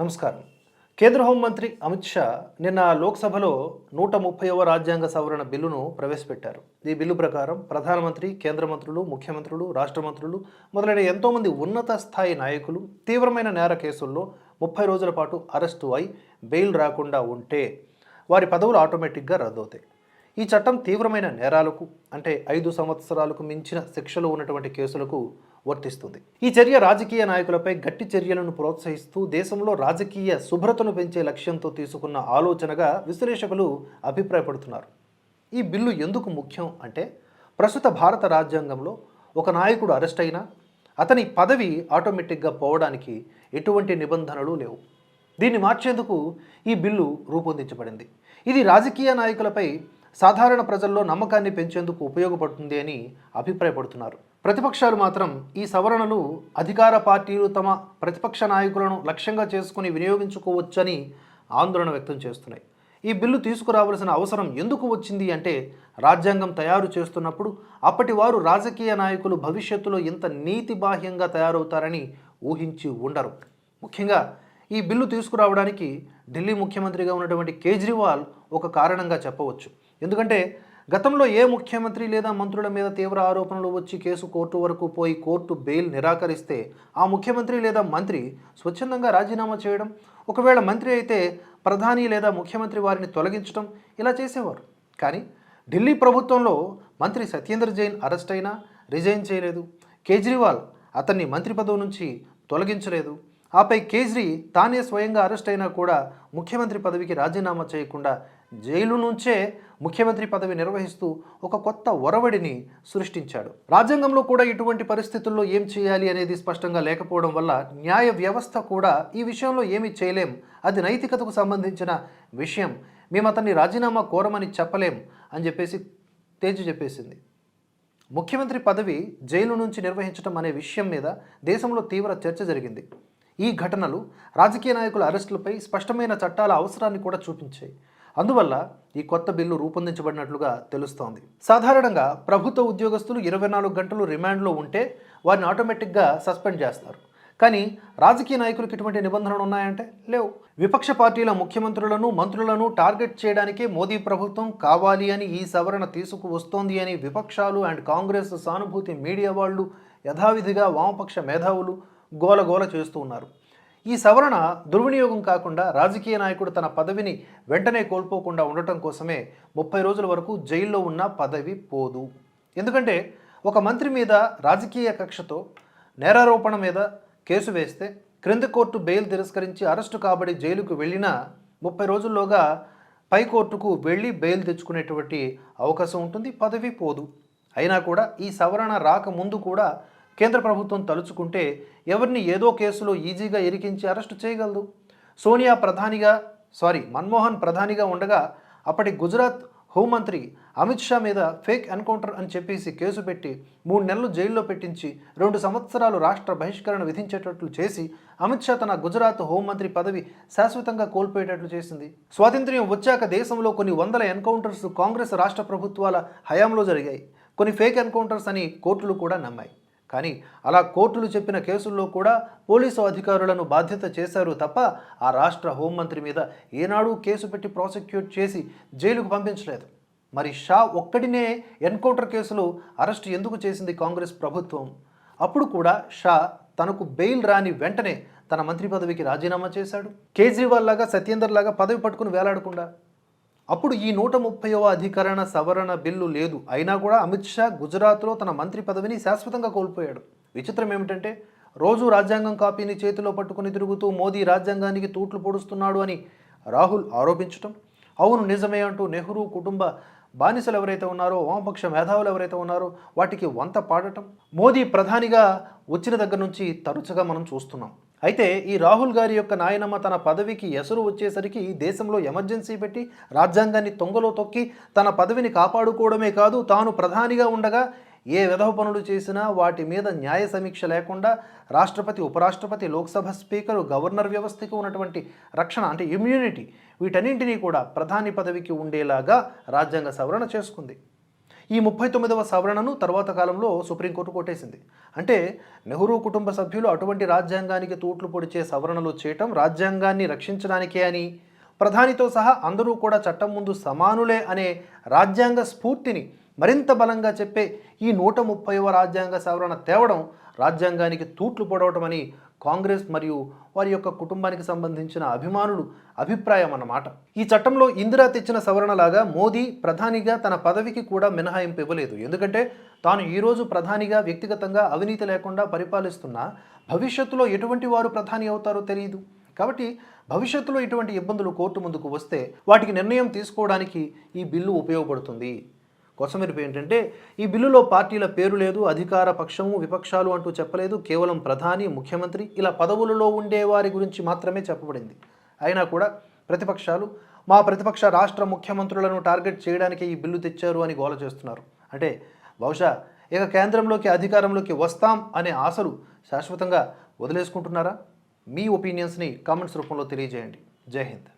నమస్కారం. కేంద్ర హోంమంత్రి అమిత్ షా నిన్న లోక్సభలో నూట ముప్పైవ రాజ్యాంగ సవరణ బిల్లును ప్రవేశపెట్టారు. ఈ బిల్లు ప్రకారం ప్రధానమంత్రి కేంద్ర మంత్రులు ముఖ్యమంత్రులు రాష్ట్ర మంత్రులు మొదలైన ఎంతోమంది ఉన్నత స్థాయి నాయకులు తీవ్రమైన నేర కేసుల్లో ముప్పై రోజుల పాటు అరెస్టు అయి బెయిల్ రాకుండా ఉంటే వారి పదవులు ఆటోమేటిక్గా రద్దవుతాయి. ఈ చట్టం తీవ్రమైన నేరాలకు అంటే ఐదు సంవత్సరాలకు మించిన శిక్షలు ఉన్నటువంటి కేసులకు వర్తిస్తుంది. ఈ చర్య రాజకీయ నాయకులపై గట్టి చర్యలను ప్రోత్సహిస్తూ దేశంలో రాజకీయ శుభ్రతను పెంచే లక్ష్యంతో తీసుకున్న ఆలోచనగా విశ్లేషకులు అభిప్రాయపడుతున్నారు. ఈ బిల్లు ఎందుకు ముఖ్యం అంటే ప్రస్తుత భారత రాజ్యాంగంలో ఒక నాయకుడు అరెస్ట్ అయినా అతని పదవి ఆటోమేటిక్గా పోవడానికి ఎటువంటి నిబంధనలు లేవు. దీన్ని మార్చేందుకు ఈ బిల్లు రూపొందించబడింది. ఇది రాజకీయ నాయకులపై సాధారణ ప్రజల్లో నమ్మకాన్ని పెంచేందుకు ఉపయోగపడుతుంది అని అభిప్రాయపడుతున్నారు. ప్రతిపక్షాలు మాత్రం ఈ సవరణలు అధికార పార్టీలు తమ ప్రతిపక్ష నాయకులను లక్ష్యంగా చేసుకుని వినియోగించుకోవచ్చని ఆందోళన వ్యక్తం చేస్తున్నాయి. ఈ బిల్లు తీసుకురావాల్సిన అవసరం ఎందుకు వచ్చింది అంటే రాజ్యాంగం తయారు చేస్తున్నప్పుడు అప్పటి వారు రాజకీయ నాయకులు భవిష్యత్తులో ఇంత నీతి బాహ్యంగా తయారవుతారని ఊహించి ఉండరు. ముఖ్యంగా ఈ బిల్లు తీసుకురావడానికి ఢిల్లీ ముఖ్యమంత్రిగా ఉన్నటువంటి కేజ్రీవాల్ ఒక కారణంగా చెప్పవచ్చు. ఎందుకంటే గతంలో ఏ ముఖ్యమంత్రి లేదా మంత్రుల మీద తీవ్ర ఆరోపణలు వచ్చి కేసు కోర్టు వరకు పోయి కోర్టు బెయిల్ నిరాకరిస్తే ఆ ముఖ్యమంత్రి లేదా మంత్రి స్వచ్ఛందంగా రాజీనామా చేయడం? ఒకవేళ మంత్రి అయితే ప్రధాని లేదా ముఖ్యమంత్రి వారిని తొలగించడం ఇలా చేసేవారు. కానీ ఢిల్లీ ప్రభుత్వంలో మంత్రి సత్యేంద్ర జైన్ అరెస్ట్ అయినా రిజైన్ చేయలేదు. కేజ్రీవాల్ అతన్ని మంత్రి పదవి నుంచి తొలగించలేదు. ఆపై కేజ్రీ తానే స్వయంగా అరెస్ట్ అయినా కూడా ముఖ్యమంత్రి పదవికి రాజీనామా చేయకుండా జైలు నుంచే ముఖ్యమంత్రి పదవి నిర్వహిస్తూ ఒక కొత్త ఒరవడిని సృష్టించాడు. రాజ్యాంగంలో కూడా ఇటువంటి పరిస్థితుల్లో ఏం చేయాలి అనేది స్పష్టంగా లేకపోవడం వల్ల న్యాయ వ్యవస్థ కూడా ఈ విషయంలో ఏమీ చేయలేం. అది నైతికతకు సంబంధించిన విషయం. మేము అతన్ని రాజీనామా కోరమని చెప్పలేం అని చెప్పేసి తేల్చి చెప్పేసింది. ముఖ్యమంత్రి పదవి జైలు నుంచి నిర్వహించడం అనే విషయం మీద దేశంలో తీవ్ర చర్చ జరిగింది. ఈ ఘటనలు రాజకీయ నాయకుల అరెస్టులపై స్పష్టమైన చట్టాల అవసరాన్ని కూడా చూపించాయి. అందువల్ల ఈ కొత్త బిల్లు రూపొందించబడినట్లుగా తెలుస్తోంది. సాధారణంగా ప్రభుత్వ ఉద్యోగస్తులు ఇరవై నాలుగు గంటలు రిమాండ్లో ఉంటే వారిని ఆటోమేటిక్గా సస్పెండ్ చేస్తారు. కానీ రాజకీయ నాయకులకు ఇటువంటి నిబంధనలు ఉన్నాయంటే లేవు. విపక్ష పార్టీల ముఖ్యమంత్రులను మంత్రులను టార్గెట్ చేయడానికే మోదీ ప్రభుత్వం కావాలి అని ఈ సవరణ తీసుకువస్తోంది అని విపక్షాలు అండ్ కాంగ్రెస్ సానుభూతి మీడియా వాళ్ళు యథావిధిగా వామపక్ష మేధావులు గోలగోల చేస్తూ ఉన్నారు. ఈ సవరణ దుర్వినియోగం కాకుండా రాజకీయ నాయకుడు తన పదవిని వెంటనే కోల్పోకుండా ఉండటం కోసమే ముప్పై రోజుల వరకు జైల్లో ఉన్న పదవి పోదు. ఎందుకంటే ఒక మంత్రి మీద రాజకీయ కక్షతో నేరారోపణ మీద కేసు వేస్తే క్రింది కోర్టు బెయిల్ తిరస్కరించి అరెస్టు కాబడి జైలుకు వెళ్ళినా ముప్పై రోజుల్లోగా పై కోర్టుకు వెళ్ళి బెయిల్ తెచ్చుకునేటువంటి అవకాశం ఉంటుంది పదవి పోదు. అయినా కూడా ఈ సవరణ రాకముందు కూడా కేంద్ర ప్రభుత్వం తలుచుకుంటే ఎవరిని ఏదో కేసులో ఈజీగా ఇరికించి అరెస్టు చేయగలదు. సోనియా ప్రధానిగా సారీ మన్మోహన్ ప్రధానిగా ఉండగా అప్పటి గుజరాత్ హోంమంత్రి అమిత్ షా మీద ఫేక్ ఎన్కౌంటర్ అని చెప్పేసి కేసు పెట్టి మూడు నెలలు జైల్లో పెట్టించి రెండు సంవత్సరాలు రాష్ట్ర బహిష్కరణ విధించేటట్లు చేసి అమిత్ షా తన గుజరాత్ హోంమంత్రి పదవి శాశ్వతంగా కోల్పోయేటట్లు చేసింది. స్వాతంత్ర్యం వచ్చాక దేశంలో కొన్ని వందల ఎన్కౌంటర్స్ కాంగ్రెస్ రాష్ట్ర ప్రభుత్వాల హయాంలో జరిగాయి. కొన్ని ఫేక్ ఎన్కౌంటర్స్ అని కోర్టులు కూడా నమ్మాయి. కానీ అలా కోర్టులు చెప్పిన కేసుల్లో కూడా పోలీసు అధికారులను బాధ్యత చేశారు తప్ప ఆ రాష్ట్ర హోంమంత్రి మీద ఏనాడూ కేసు పెట్టి ప్రాసిక్యూట్ చేసి జైలుకు పంపించలేదు. మరి షా ఒక్కడినే ఎన్కౌంటర్ కేసులో అరెస్ట్ ఎందుకు చేసింది కాంగ్రెస్ ప్రభుత్వం? అప్పుడు కూడా షా తనకు బెయిల్ రాని వెంటనే తన మంత్రి పదవికి రాజీనామా చేశాడు. కేజ్రీవాల్ లాగా సత్యేందర్ లాగా పదవి పట్టుకుని వేలాడకుండా అప్పుడు ఈ నూట ముప్పైవ అధికరణ సవరణ బిల్లు లేదు. అయినా కూడా అమిత్ షా గుజరాత్లో తన మంత్రి పదవిని శాశ్వతంగా కోల్పోయాడు. విచిత్రం ఏమిటంటే రోజు రాజ్యాంగం కాపీని చేతిలో పట్టుకుని తిరుగుతూ మోదీ రాజ్యాంగానికి తూట్లు పొడుస్తున్నాడు అని రాహుల్ ఆరోపించటం. అవును నిజమే అంటూ నెహ్రూ కుటుంబ బానిసలు ఎవరైతే ఉన్నారో వామపక్ష మేధావులు ఎవరైతే ఉన్నారో వాటికి వంత పాడటం. మోదీ ప్రధానిగా వచ్చిన దగ్గర నుంచి తరచుగా మనం చూస్తున్నాం. అయితే ఈ రాహుల్ గారి యొక్క నాయనమ్మ తన పదవికి ఎసరు వచ్చేసరికి దేశంలో ఎమర్జెన్సీ పెట్టి రాజ్యాంగాన్ని తొంగలో తొక్కి తన పదవిని కాపాడుకోవడమే కాదు తాను ప్రధానిగా ఉండగా ఏ విధవ పనులు చేసినా వాటి మీద న్యాయ సమీక్ష లేకుండా రాష్ట్రపతి ఉపరాష్ట్రపతి లోక్సభ స్పీకరు గవర్నర్ వ్యవస్థకు ఉన్నటువంటి రక్షణ అంటే ఇమ్యూనిటీ వీటన్నింటినీ కూడా ప్రధాని పదవికి ఉండేలాగా రాజ్యాంగ సవరణ చేసుకుంది. ఈ ముప్పై తొమ్మిదవ సవరణను తర్వాత కాలంలో సుప్రీంకోర్టు కొట్టేసింది. అంటే నెహ్రూ కుటుంబ సభ్యులు అటువంటి రాజ్యాంగానికి తూట్లు పొడిచే సవరణలు చేయటం రాజ్యాంగాన్ని రక్షించడానికే అని. ప్రధానితో సహా అందరూ కూడా చట్టం ముందు సమానులే అనే రాజ్యాంగ స్ఫూర్తిని మరింత బలంగా చెప్పే ఈ నూట ముప్పైవ రాజ్యాంగ సవరణ తేవడం రాజ్యాంగానికి తూట్లు పొడవటం అని కాంగ్రెస్ మరియు వారి యొక్క కుటుంబానికి సంబంధించిన అభిమానులు అభిప్రాయం అన్నమాట. ఈ చట్టంలో ఇందిరా తెచ్చిన సవరణలాగా మోదీ ప్రధానిగా తన పదవికి కూడా మినహాయింపు ఇవ్వలేదు. ఎందుకంటే తాను ఈరోజు ప్రధానిగా వ్యక్తిగతంగా అవినీతి లేకుండా పరిపాలిస్తున్నా భవిష్యత్తులో ఎటువంటి వారు ప్రధాని అవుతారో తెలియదు కాబట్టి భవిష్యత్తులో ఇటువంటి ఇబ్బందులు కోర్టు ముందుకు వస్తే వాటికి నిర్ణయం తీసుకోవడానికి ఈ బిల్లు ఉపయోగపడుతుంది. కొసమెరుపు ఏంటంటే ఈ బిల్లులో పార్టీల పేరు లేదు అధికార పక్షము విపక్షాలు అంటూ చెప్పలేదు కేవలం ప్రధాని ముఖ్యమంత్రి ఇలా పదవులలో ఉండే వారి గురించి మాత్రమే చెప్పబడింది. అయినా కూడా ప్రతిపక్షాలు మా ప్రతిపక్ష రాష్ట్ర ముఖ్యమంత్రులను టార్గెట్ చేయడానికి ఈ బిల్లు తెచ్చారు అని గోల చేస్తున్నారు. అంటే బహుశా ఇక కేంద్రంలోకి అధికారంలోకి వస్తాం అనే ఆశలు శాశ్వతంగా వదిలేసుకుంటున్నారా? మీ ఒపీనియన్స్ని కామెంట్స్ రూపంలో తెలియజేయండి. జై హింద్.